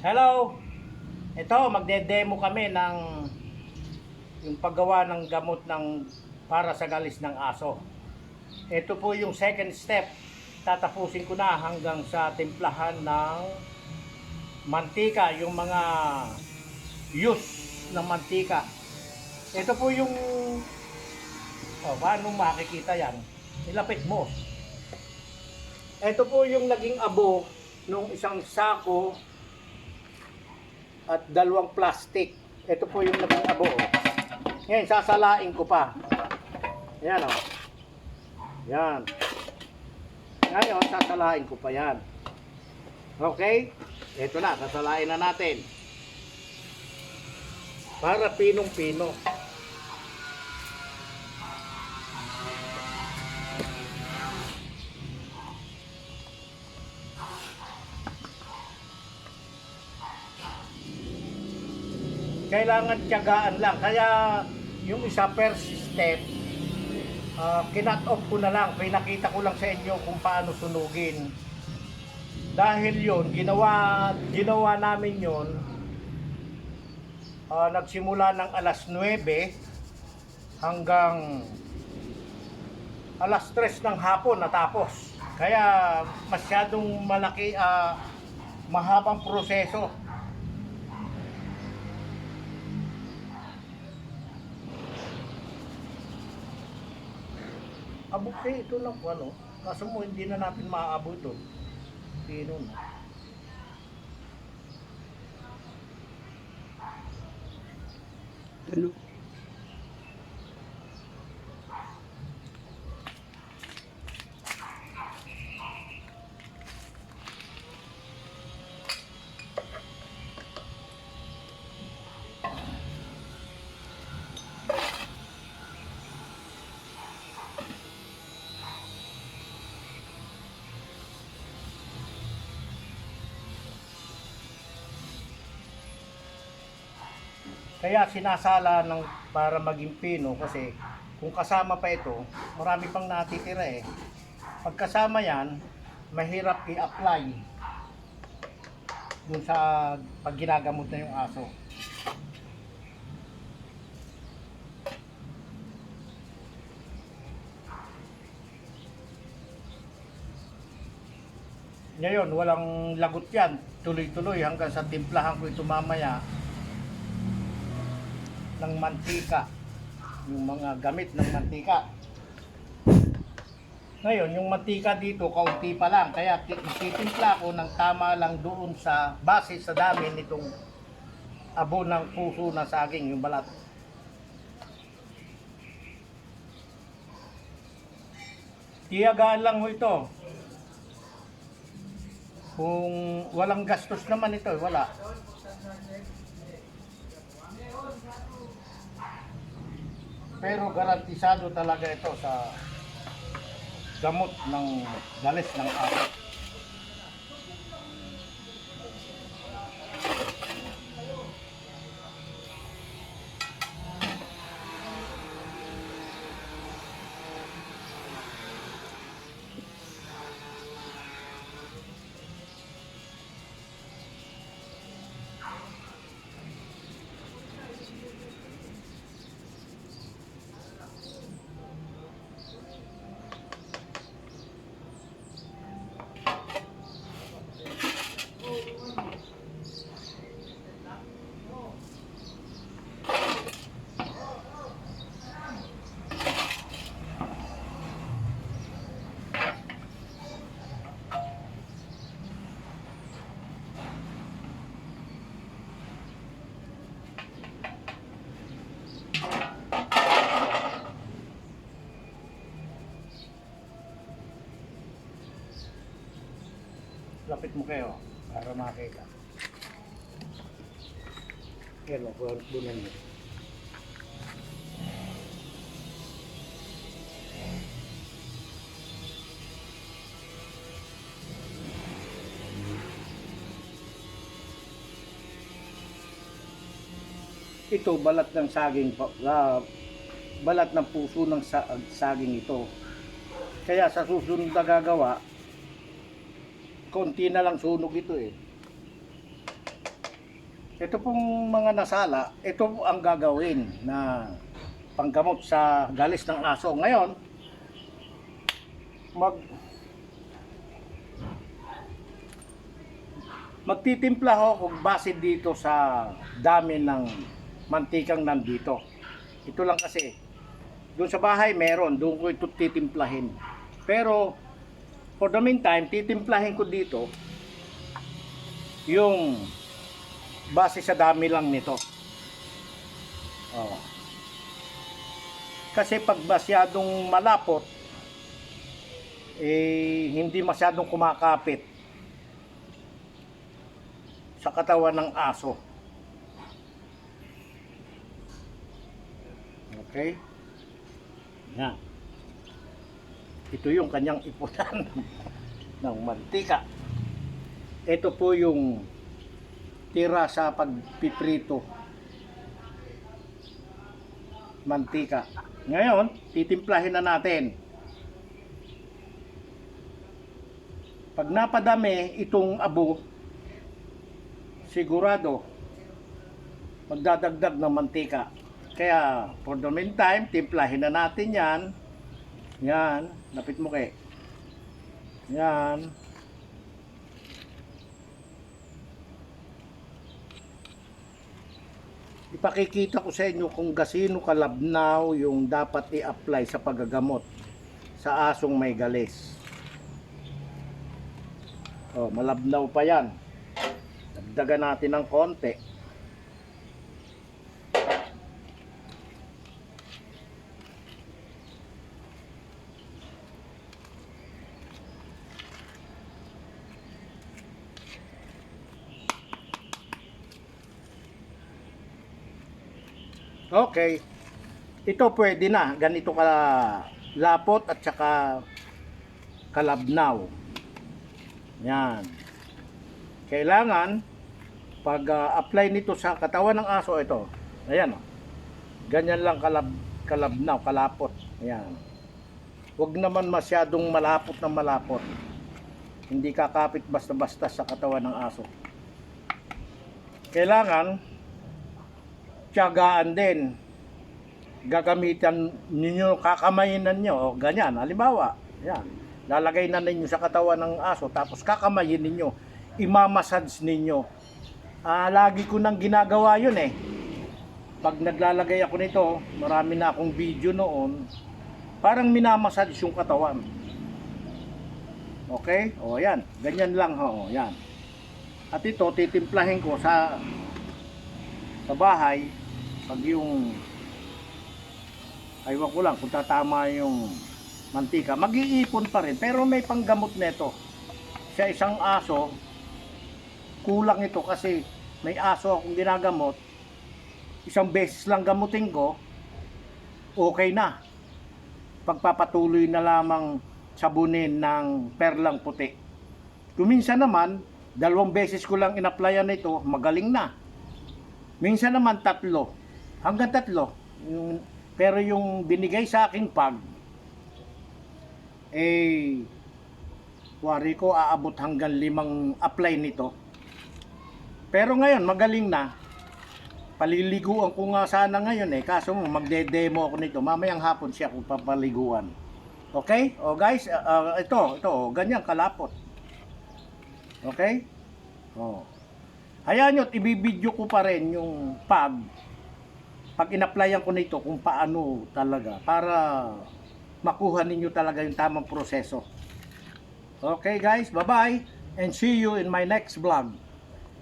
Hello. Ito, magde-demo kami ng yung paggawa ng gamot ng para sa galis ng aso. Ito po yung second step. Tatapusin ko na hanggang sa timplahan ng mantika, yung mga use ng mantika. Ito po yung oh, paano makikita yan? Ilapit mo. Ito po yung naging abo nung isang sako at dalawang plastic. Ito po yung naging abo. oh. Ngayon, sasalain ko pa. Yan o. Oh. Yan. Ngayon, sasalain ko pa yan. Okay? Ito na, sasalain na natin. Para pinong-pino. Kailangan tiyagaan lang. Kaya yung isa first step, uh, kinat off ko na lang. Pinakita ko lang sa inyo kung paano sunugin. Dahil yon ginawa, ginawa namin yon uh, nagsimula ng alas 9 hanggang alas 3 ng hapon natapos. Kaya masyadong malaki, uh, mahabang proseso. Abot eh, ito lang po ano. Kaso mo hindi na natin maaabot ito. Pino na. Ano? Kaya sinasala ng para maging pino kasi kung kasama pa ito, marami pang natitira eh. Pag kasama yan, mahirap i-apply dun sa pag ginagamot na yung aso. Ngayon, walang lagot yan. Tuloy-tuloy hanggang sa timplahan ko ito mamaya ng mantika. Yung mga gamit ng mantika. Ngayon, yung mantika dito, kaunti pa lang. Kaya ti- titimpla ko ng tama lang doon sa base sa dami nitong abo ng puso na saging, yung balat. Tiyagaan lang mo ito. Kung walang gastos naman ito, eh, wala. Pero garantisado talaga ito sa gamot ng galis ng aso. Lapit mo kayo para makita. Yan o, bunan mo. Ito balat ng saging balat ng puso ng sa- saging ito. Kaya sa susunod na gagawa, konti na lang sunog ito eh. ito pong mga nasala, ito ang gagawin na panggamot sa galis ng aso. Ngayon, mag magtitimpla ho kung base dito sa dami ng mantikang nandito. Ito lang kasi, doon sa bahay meron, doon ko ito titimplahin. Pero, for the meantime, titimplahin ko dito yung base sa dami lang nito. Oh. Kasi pag masyadong malapot, eh, hindi masyadong kumakapit sa katawan ng aso. Okay? Yan. Ito yung kanyang ipunan ng mantika. Ito po yung tira sa pagpiprito mantika. Ngayon, titimplahin na natin. Pag napadami itong abo, sigurado magdadagdag ng mantika. Kaya, for the meantime, timplahin na natin yan. Yan, lapit mo kay. Yan. Ipakikita ko sa inyo kung gasino kalabnaw yung dapat i-apply sa paggagamot sa asong may galis. Oh, malabnaw pa yan. Dagdagan natin ng konti. Okay. Ito pwede na. Ganito ka lapot at saka kalabnaw. Yan. Kailangan pag ah, apply nito sa katawan ng aso ito. Ayan oh. Ganyan lang kalab kalabnaw, kalapot. Ayan. Huwag naman masyadong malapot na malapot. Hindi kakapit basta-basta sa katawan ng aso. Kailangan tiyagaan din. Gagamitan ninyo, kakamayin ninyo, o ganyan, halimbawa, yan, lalagay na ninyo sa katawan ng aso, tapos kakamayin ninyo, imamassage ninyo. Ah, lagi ko nang ginagawa yun eh. Pag naglalagay ako nito, marami na akong video noon, parang minamassage yung katawan. Okay? O yan, ganyan lang ho, yan. At ito, titimplahin ko sa sa bahay pag yung aywan ko lang kung tatama yung mantika mag-iipon pa rin. Pero may panggamot nito sa isang aso. Kulang ito kasi may aso akong ginagamot. Isang beses lang gamutin ko okay na. Pagpapatuloy na lamang sabunin ng perlang puti. Kuminsan naman dalawang beses ko lang inaplayan ito magaling na. Minsan naman tatlo. Hanggang tatlo. Yung, pero yung binigay sa aking pag, eh, wari ko aabot hanggang limang apply nito. Pero ngayon, magaling na. Paliliguan ko nga sana ngayon eh. Kaso magde-demo ako nito. Mamayang hapon siya kung papaliguan. Okay? O guys, uh, uh, ito, ito, oh, ganyan kalapot. Okay? Oh. Hayaan nyo, ibibidyo ko pa rin yung pag pag in-applyan ko nito kung paano talaga para makuha ninyo talaga yung tamang proseso. Okay guys, bye-bye and see you in my next vlog.